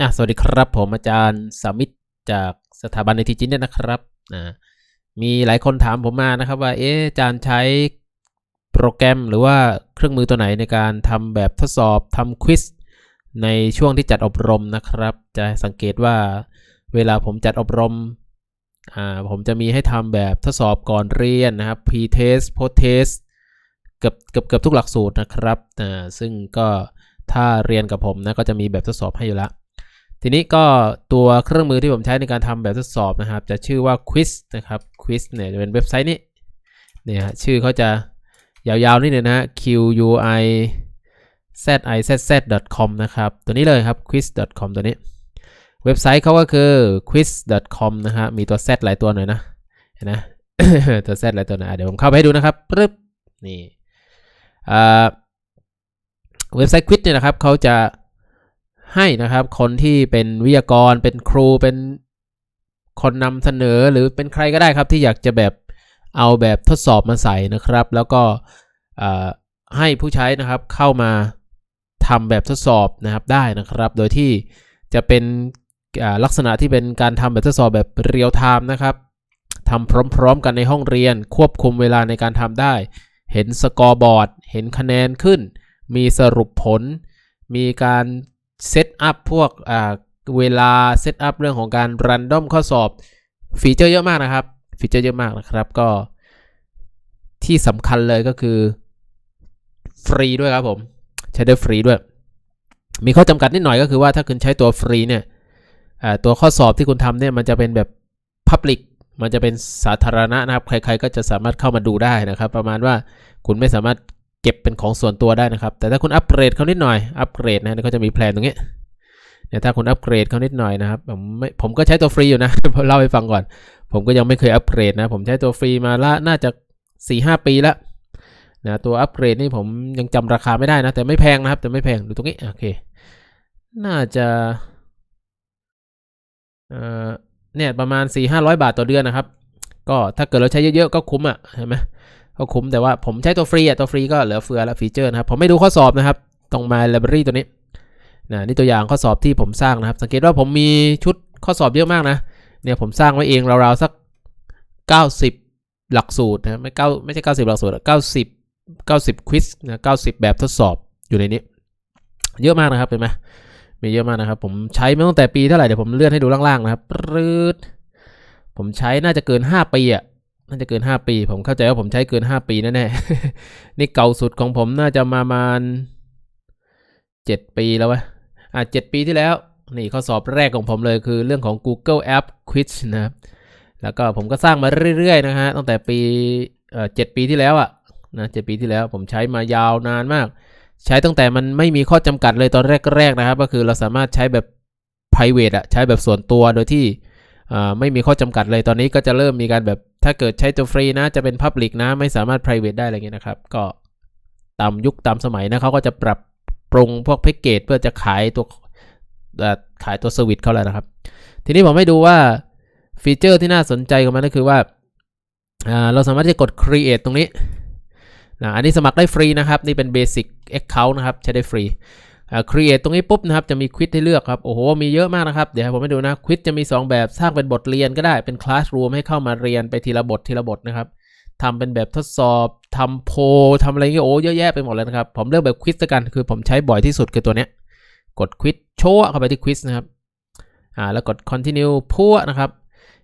อะสวัสดีครับ ผมอาจารย์สามิตจากสถาบันในทีจินเนี่ยนะครับนะมีหลายคนถามผมมานะครับว่าเอ๊ะอาจารย์ใช้โปรแกรมหรือว่าเครื่องมือตัวไหนในการทำแบบทดสอบทำควิสในช่วงที่จัดอบรมนะครับ จะสังเกตว่าเวลาผมจัดอบรมอ่าผมจะมีให้ทำแบบทดสอบก่อนเรียนนะครับ pre-test post-test เกือบเกือบเกือบทุกหลักสูตรนะครับอ่าซึ่งก็ถ้าเรียนกับผมนะก็จะมีแบบทดสอบให้อยู่แล้ว ทีนี้ก็ตัวเครื่องมือที่ผมใช้ในการทำแบบทดสอบนะครับ จะชื่อว่า Quiz นะครับ Quiz เนี่ยจะเป็นเว็บไซต์นี้เนี่ยฮะชื่อเขาจะยาวๆนิดนึงนะ q u i z i z z com นะครับ ตัวนี้เลยครับ quiz.com ตัวนี้ เว็บไซต์เขาก็คือ quiz.com นะฮะมีตัว z หลายตัวหน่อยนะเห็นนะตัว z หลายตัวหน่อยอะเดี๋ยวผมเข้าไปให้ดูนะครับปึ๊บนี่เว็บไซต์ Quiz เนี่ยนะครับเขาจะ ให้นะครับ คนที่เป็นวิทยากร เป็นครูเป็นคนนำเสนอหรือเป็นใครก็ได้ครับ ที่อยากจะแบบเอาแบบทดสอบมาใส่นะครับ แล้วก็ให้ผู้ใช้นะครับเข้ามาทำแบบทดสอบนะครับได้นะครับ โดยที่จะเป็นลักษณะที่เป็นการทำแบบทดสอบแบบเรียลไทม์นะครับทำพร้อมๆ กันในห้องเรียน ควบคุมเวลาในการทำได้ เห็นสกอร์บอร์ด เห็นคะแนนขึ้น มีสรุปผล มีการ เซตอัพพวกเวลาเซตอัพเรื่องของการรันดอมข้อสอบ ฟีเจอร์เยอะมากนะครับ ฟีเจอร์เยอะมากนะครับ ก็ที่สำคัญเลยก็คือ ฟรีด้วยครับผม ใช้ได้ฟรีด้วย มีข้อจำกัดนิดหน่อยก็คือว่าถ้าคุณใช้ตัวฟรีเนี่ยตัวข้อสอบที่คุณทำเนี่ยมันจะเป็นแบบ Public มันจะเป็นสาธารณะนะครับ ใคร ๆ ก็จะสามารถเข้ามาดูได้นะครับ ประมาณว่าคุณไม่สามารถ เก็บเป็นของส่วนตัวได้นะครับ แต่ถ้าคุณอัปเกรดเขานิดหน่อย อัปเกรดนะเขาจะมีแพลนตรงนี้เนี่ยถ้าคุณอัปเกรดเขานิดหน่อยนะครับ ผมไม่ผมก็ใช้ตัวฟรีอยู่นะเล่าให้ฟังก่อน ผมก็ยังไม่เคยอัปเกรดนะ ผมใช้ตัวฟรีมาละน่าจะ4ี่หปีล้วนะตัวอัปเกรดนี่ผมยังจำราคาไม่ได้นะ แต่ไม่แพงนะครับ แต่ไม่แพงดูตรงนี้โอเค น่าจะเอ่อเนี่ยประมาณ4ี่ห้าร้อยบาทต่อเดือนนะครับ ก็ถ้าเกิดเราใช้เยอะๆก็คุ้มอะใช่ไหม ก็คุ้มแต่ว่าผมใช้ตัวฟรีอะตัวฟรีก็เหลือเฟือแล้วฟีเจอร์นะครับ ผมไม่ดูข้อสอบนะครับ ตรงมา library ตัวนี้นะนี่ตัวอย่างข้อสอบที่ผมสร้างนะครับ สังเกตว่าผมมีชุดข้อสอบเยอะมากนะ เนี่ยผมสร้างไว้เองราวๆสัก 90 หลักสูตรนะไม่เก้าไม่ใช่ 90 หลักสูตร 90 90ควิสนะ90 แบบทดสอบอยู่ในนี้ เยอะมากนะครับเป็นไหมมีเยอะมากนะครับ ผมใช้มาตั้งแต่ปีเท่าไหร่เดี๋ยวผมเลื่อนให้ดูล่างๆนะครับรืดผมใช้น่าจะเกิน 5 ปีอะ น่าจะเกิน 5 ปี ผมเข้าใจว่าผมใช้เกิน 5 ปีแน่ๆนี่เก่าสุดของผมน่าจะมาประมาณ 7 ปีแล้ววะอะ7ปีที่แล้ว นี่ข้อสอบแรกของผมเลยคือเรื่องของ Google App Quiz นะครับแล้วก็ผมก็สร้างมาเรื่อยๆนะฮะตั้งแต่ปีเอ่อ7ปีที่แล้วอะนะ7ปีที่แล้วผมใช้มายาวนานมาก ใช้ตั้งแต่มันไม่มีข้อจำกัดเลยตอนแรกๆนะครับ ก็คือเราสามารถใช้แบบ private อะใช้แบบส่วนตัวโดยที่อ่าไม่มีข้อจำกัดเลยตอนนี้ก็จะเริ่มมีการแบบ ถ้าเกิดใช้ตัวฟรีนะจะเป็น Public นะ ไม่สามารถ private ได้อะไรเงี้ยนะครับ ก็ตามยุคตามสมัยนะเขาก็จะปรับปรุงพวกแพ็กเกจเพื่อจะขายตัวขายตัวสวิตเขาแล้วนะครับ ทีนี้ผมให้ดูว่าฟีเจอร์ที่น่าสนใจของมันก็คือว่าเราสามารถที่จะกด create ตรงนี้นะอันนี้สมัครได้ฟรีนะครับ นี่เป็น basic account นะครับ ใช้ได้ฟรี create ตรงนี้ปุ๊บนะครับจะมีควิ z ให้เลือกครับโอ้โหมีเยอะมากนะครับ เดี๋ยวให้ผมให้ดูนะควิ z จะมี 2 แบบสร้างเป็นบทเรียนก็ได้เป็น classroom ให้เข้ามาเรียนไปทีละบททีละบทนะครับทำเป็นแบบทดสอบทำโพทำอะไรเงี้ยโอ้เยอะแยะไปหมดเลยนะครับ ผมเลือกแบบควิ z กันคือผมใช้บ่อยที่สุดคือตัวเนี้ยกดควิ z โชว์เข้าไปที่ควิ z นะครับอ่าแล้วกด continue พัวนะครับ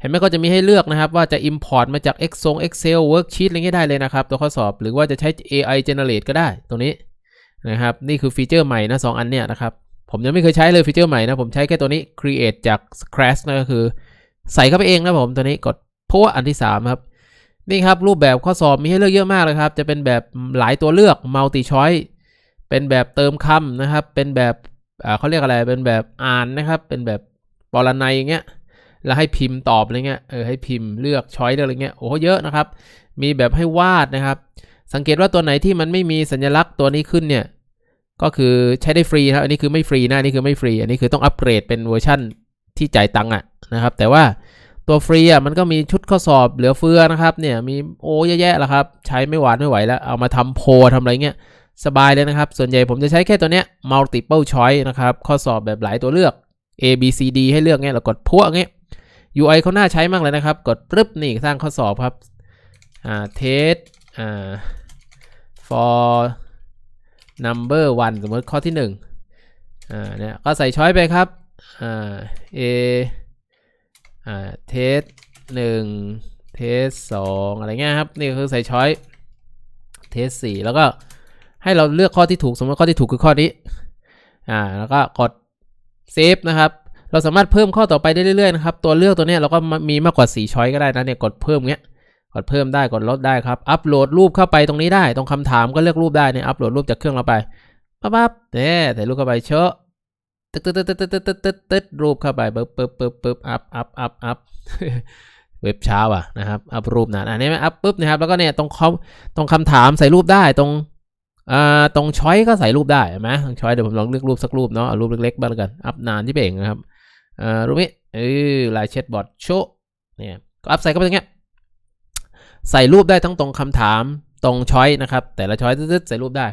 เห็นไหมก็จะมีให้เลือกนะครับ ว่าจะ import มาจาก Excel Excel worksheet อะไรเงี้ยได้เลยนะครับ ตัวข้อสอบหรือว่าจะใช้ AI generate ก็ได้ตรงนี้ นะครับ นี่คือฟีเจอร์ใหม่นะสองอันเนี่ยนะครับ ผมยังไม่เคยใช้เลยฟีเจอร์ใหม่นะ ผมใช้แค่ตัวนี้ create จาก scratch นะก็คือ ใส่เข้าไปเองนะผมตัวนี้กดเพราะว่าอันที่3ครับ นี่ครับ รูปแบบข้อสอบมีให้เลือกเยอะมากเลยครับ จะเป็นแบบหลายตัวเลือก multi choice เป็นแบบเติมคำนะครับ เป็นแบบเขาเรียกอะไร เป็นแบบอ่านนะครับ เป็นแบบปรนัยอย่างเงี้ยแล้วให้พิมพ์ตอบอะไรเงี้ย เออให้พิมพ์เลือกช้อยอะไรเงี้ย โอ้โหเยอะนะครับ มีแบบให้วาดนะครับ สังเกตว่าตัวไหนที่มันไม่มีสัญลักษณ์ตัวนี้ขึ้นเนี่ย ก็คือใช้ได้ฟรีครับ อันนี้คือไม่ฟรีนะอันนี้คือไม่ฟรี อันนี้คือต้องอัปเกรดเป็นเวอร์ชั่นที่จ่ายตังค์อะนะครับ แต่ว่าตัวฟรีอะมันก็มีชุดข้อสอบเหลือเฟือนะครับ เนี่ยมีโอ้เยอะแล้วครับ ใช้ไม่หวานไม่ไหวแล้ว เอามาทำโพลทำอะไรเงี้ยสบายเลยนะครับ ส่วนใหญ่ผมจะใช้แค่ตัวเนี้ย multiple choice นะครับ ข้อสอบแบบหลายตัวเลือก A B C D ให้เลือกเงี้ยเรากดพวกเงี้ย UI เขาน่าใช้มากเลยนะครับ กดปึ๊บนี่สร้างข้อสอบครับ อ่า test อ่า for number one สมมติข้อที่หนึ่งอ่าเนี่ยก็ใส่ช้อยไปครับอ่า A อ่า test หนึ่ง test สองอะไรเงี้ยครับ นี่คือใส่ช้อย test สี่แล้วก็ให้เราเลือกข้อที่ถูกสมมติข้อที่ถูกคือข้อนี้อ่าแล้วก็กด save นะครับเราสามารถเพิ่มข้อต่อไปได้เรื่อยๆนะครับ ตัวเลือกตัวเนี้ยเราก็มีมากกว่า 4 ช้อยก็ได้นะเนี่ยกดเพิ่มเงี้ย กดเพิ่มได้กดลดได้ครับ อัปโหลดรูปเข้าไปตรงนี้ได้ ตรงคำถามก็เลือกรูปได้เนี่ยอัปโหลดรูปจากเครื่องเราไปปั๊บปั๊บเนี่ยถ่ายรูปเข้าไปเชอะตึ๊ดตึ๊ดตึ๊ดตึ๊ดตึ๊ดตึ๊ดตึ๊ดตึ๊ดรูปเข้าไปปึ๊บปึ๊บปึ๊บปึ๊บอัพอัพอัพอัพเว็บเช้าอะนะครับอัพรูปนะอันนี้ไหมอัพปุ๊บนะครับแล้วก็เนี่ยตรงคอมตรงคำถามใส่รูปได้ตรงอ่าตรงช้อยก็ใส่รูปได้เห็นไหมตรงช้อยเดี๋ยวผมลองเลือกรูปสักรูปเนาะเอารูปเล็กๆบ้างกันอัพนานที่เป่งนะครับอ่อรูปนี้เออลายเช็ดบอร์ดโชเนี่ยก็อัพใส่เข้าไปอย่างเงี้ย ใส่รูปได้ทั้งตรงคำถามตรงช้อยนะครับ แต่ละช้อยตึ๊ดใส่รูปได้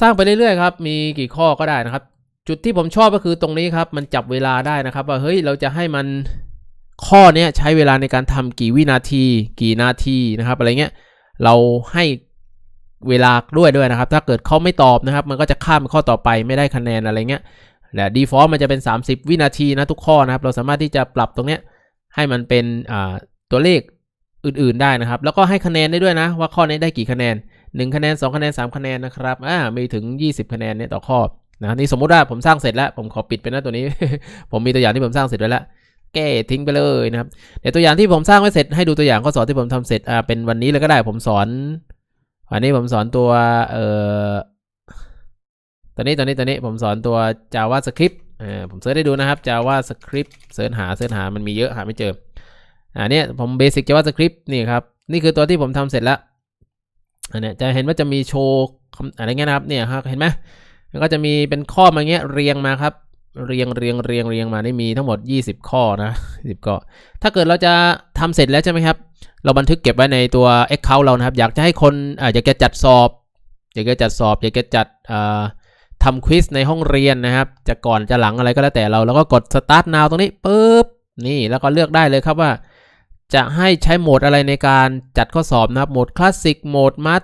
สร้างไปเรื่อยๆครับ มีกี่ข้อก็ได้นะครับ จุดที่ผมชอบก็คือตรงนี้ครับ มันจับเวลาได้นะครับ ว่าเฮ้ยเราจะให้มันข้อนี้ใช้เวลาในการทำกี่วินาที กี่นาทีนะครับ อะไรเงี้ยเราให้เวลาด้วยด้วยนะครับ ถ้าเกิดเขาไม่ตอบนะครับ มันก็จะข้ามข้อต่อไปไม่ได้คะแนนอะไรเงี้ยและ default มันจะเป็น 30 วินาทีนะทุกข้อนะครับ เราสามารถที่จะปรับตรงเนี้ยให้มันเป็นตัวเลข อื่นๆได้นะครับ แล้วก็ให้คะแนนได้ด้วยนะ ว่าข้อนี้ได้กี่คะแนน 1 คะแนน 2 คะแนน 3 คะแนนนะครับอ่ามีถึง 20 คะแนนเนี่ยต่อข้อนะนี่สมมุติว่าผมสร้างเสร็จแล้ว ผมขอปิดไปนะตัวนี้ ผมมีตัวอย่างที่ผมสร้างเสร็จไว้แล้วแก้ทิ้งไปเลยนะครับเดี๋ยวตัวอย่างที่ผมสร้างไว้เสร็จให้ดูตัวอย่างข้อสอบที่ผมทำเสร็จอ่าเป็นวันนี้เลยก็ได้ผมสอนวันนี้ผมสอนตัวเอ่อตอนนี้ตอนนี้ตอนนี้ผมสอนตัว JavaScript เออผมเสิร์ชได้ดูนะครับ JavaScript เสิร์ชหาเสิร์ชหามันมีเยอะหาไม่เจอ อ่าเนี่ยผม Basic JavaScript นี่ครับ นี่คือตัวที่ผมทำเสร็จแล้ว อันนี้จะเห็นว่าจะมีโชว์อะไรเงี้ยนะครับ เนี่ยครับ เห็นไหมก็จะมีเป็นข้อมาเงี้ยเรียงมาครับ เรียงเรียงเรียงเรียงมานี่มีทั้งหมด 20 ข้อนะ10ข้อ ถ้าเกิดเราจะทำเสร็จแล้วใช่ไหมครับ เราบันทึกเก็บไว้ในตัว Account เรานะครับ อยากจะให้คนออยากจะจัดสอบ อยากจะจัดสอบ อยากจะจัดอ่าทำควิสในห้องเรียนนะครับ จะก่อนจะหลังอะไรก็แล้วแต่เรา แล้วก็กด start now ตรงนี้ปุ๊บ นี่ แล้วก็เลือกได้เลยครับว่า จะให้ใช้โหมดอะไรในการจัดข้อสอบนะครับโหมดคลาสสิกโหมดมัด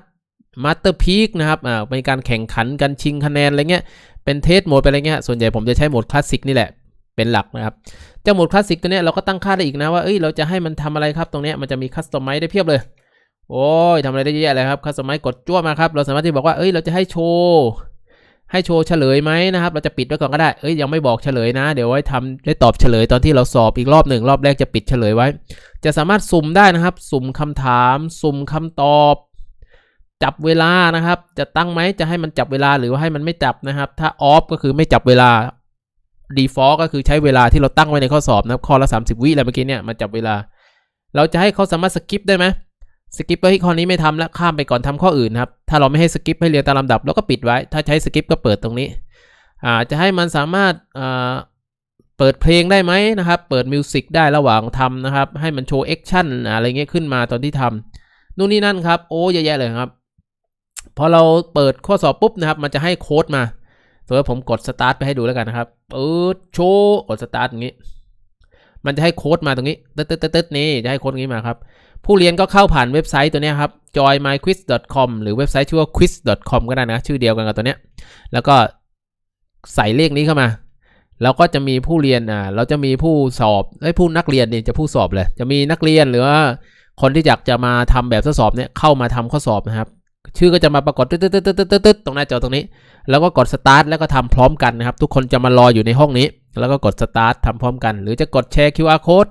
มาสเตอร์พีคนะครับอ่าเป็นการแข่งขันกันชิงคะแนนอะไรเงี้ย เป็นเทสโหมดไปอะไรเงี้ย ส่วนใหญ่ผมจะใช้โหมดคลาสสิกนี่แหละ เป็นหลักนะครับ เจ้าโหมดคลาสสิกตัวเนี้ยเราก็ตั้งค่าได้อีกนะว่า เอ้ย เราจะให้มันทำอะไรครับ ตรงเนี้ยมันจะมีคัสตอมไมซ์ได้เพียบเลย โอ้ยทำอะไรได้เยอะแยะเลยครับ คัสตอมไมซ์กดจ้วมาครับ เราสามารถที่บอกว่า เอ้ย เราจะให้โชว์ ให้โชว์เฉลยไหมนะครับ เราจะปิดไว้ก่อนก็ได้ เอ้ยยังไม่บอกเฉลยนะ เดี๋ยวไว้ทำได้ตอบเฉลยตอนที่เราสอบอีกรอบหนึ่งรอบแรกจะปิดเฉลยไว้ จะสามารถสุ่มได้นะครับ สุ่มคำถาม สุ่มคำตอบ จับเวลานะครับ จะตั้งไหมจะให้มันจับเวลาหรือว่าให้มันไม่จับนะครับ ถ้าออฟก็คือไม่จับเวลา default ก็คือใช้เวลาที่เราตั้งไว้ในข้อสอบนะครับข้อละ 30 วิอะไรเมื่อกี้เนี่ยมาจับเวลา เราจะให้เขาสามารถสกิปได้ไหม สกิปไปที่ข้อนี้ไม่ทำแล้วข้ามไปก่อนทำข้ออื่นนะครับ ถ้าเราไม่ให้สกิปให้เรียงตามลำดับเราก็ปิดไว้ ถ้าใช้สกิปก็เปิดตรงนี้อ่าจะให้มันสามารถอ่าเปิดเพลงได้ไหมนะครับ เปิดมิวสิกได้ระหว่างทำนะครับ ให้มันโชว์แอคชั่นอะไรเงี้ยขึ้นมาตอนที่ทำนู่นนี่นั่นครับ โอ้เยอะแยะเลยครับ พอเราเปิดข้อสอบปุ๊บนะครับ มันจะให้โค้ดมาสมมติว่าผมกดสตาร์ทไปให้ดูแล้วกันนะครับเปิดโชว์กดสตาร์ทอย่างนี้ มันจะให้โค้ดมาตรงนี้ตึ๊ดตึ๊ดตึ๊ดตึ๊ดนี่จะให้โค้ดงนี้มาครับ ผู้เรียนก็เข้าผ่านเว็บไซต์ตัวนี้ครับ joinmyquiz.com หรือเว็บไซต์ชื่อว่า quiz.com ก็ได้นะ ชื่อเดียวกันกับตัวเนี้ย แล้วก็ใส่เลขนี้เข้ามา แล้วก็จะมีผู้เรียนอ่าเราจะมีผู้สอบไอ้ผู้นักเรียนเนี่ยจะผู้สอบเลย จะมีนักเรียนหรือว่าคนที่อยากจะมาทำแบบทดสอบเนี่ยเข้ามาทำข้อสอบนะครับ ชื่อก็จะมาปรากฏตึ๊ดตึ๊ดตึ๊ดตึ๊ดตึ๊ดตึ๊ดตรงหน้าจอตรงนี้ แล้วก็กด start แล้วก็ทำพร้อมกันนะครับ ทุกคนจะมารออยู่ในห้องนี้ แล้วก็กด start ทำพร้อมกัน หรือจะกดแชร์ QR code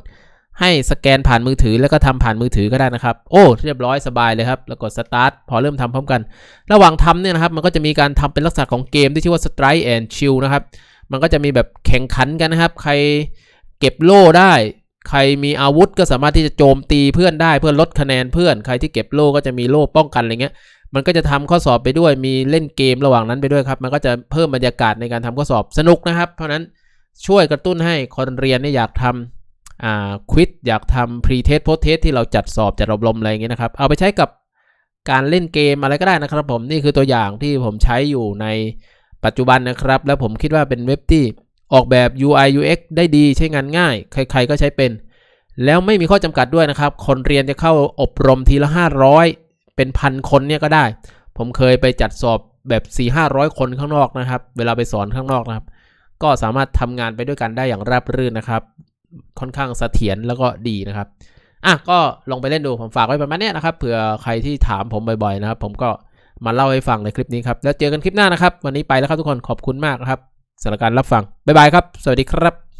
ให้สแกนผ่านมือถือแล้วก็ทำผ่านมือถือก็ได้นะครับ โอ้เรียบร้อยสบายเลยครับ แล้วกด start พอเริ่มทำพร้อมกัน ระหว่างทำเนี่ยนะครับ มันก็จะมีการทำเป็นลักษณะของเกมที่ชื่อว่า strike and chill นะครับ มันก็จะมีแบบแข่งขันกันนะครับ ใครเก็บโล่ได้ ใครมีอาวุธก็สามารถที่จะโจมตีเพื่อนได้เพื่อลดคะแนนเพื่อน ใครที่เก็บโล่ก็จะมีโล่ป้องกันอะไรเงี้ย มันก็จะทำข้อสอบไปด้วย มีเล่นเกมระหว่างนั้นไปด้วยครับ มันก็จะเพิ่มบรรยากาศในการทำข้อสอบสนุกนะครับ เพราะนั้นช่วยกระตุ้นให้คนเรียนเนี่ยอยากทำอ่า ควิดอยากทำพรีเทสโพสเทสที่เราจัดสอบจัดอบรมอะไรอย่างเงี้ยนะครับ เอาไปใช้กับการเล่นเกมอะไรก็ได้นะครับผมนี่คือตัวอย่างที่ผมใช้อยู่ในปัจจุบันนะครับ แล้วผมคิดว่าเป็นเว็บที่ออกแบบ UI UX ได้ดีใช้งานง่าย ใครๆก็ใช้เป็น แล้วไม่มีข้อจำกัดด้วยนะครับ คนเรียนจะเข้าอบรมทีละ 500 เป็นพันคนเนี่ยก็ได้ ผมเคยไปจัดสอบแบบ 4 500 คนข้างนอกนะครับ เวลาไปสอนข้างนอกนะครับ ก็สามารถทำงานไปด้วยกันได้อย่างราบรื่นนะครับ ค่อนข้างเสถียรแล้วก็ดีนะครับอะก็ลองไปเล่นดูผมฝากไว้ประมาณนี้นะครับเผื่อใครที่ถามผมบ่อยๆนะครับ ผมก็มาเล่าให้ฟังในคลิปนี้ครับ แล้วเจอกันคลิปหน้านะครับ วันนี้ไปแล้วครับทุกคนขอบคุณมากนะครับสำหรับการรับฟังบ๊ายบายครับ สวัสดีครับ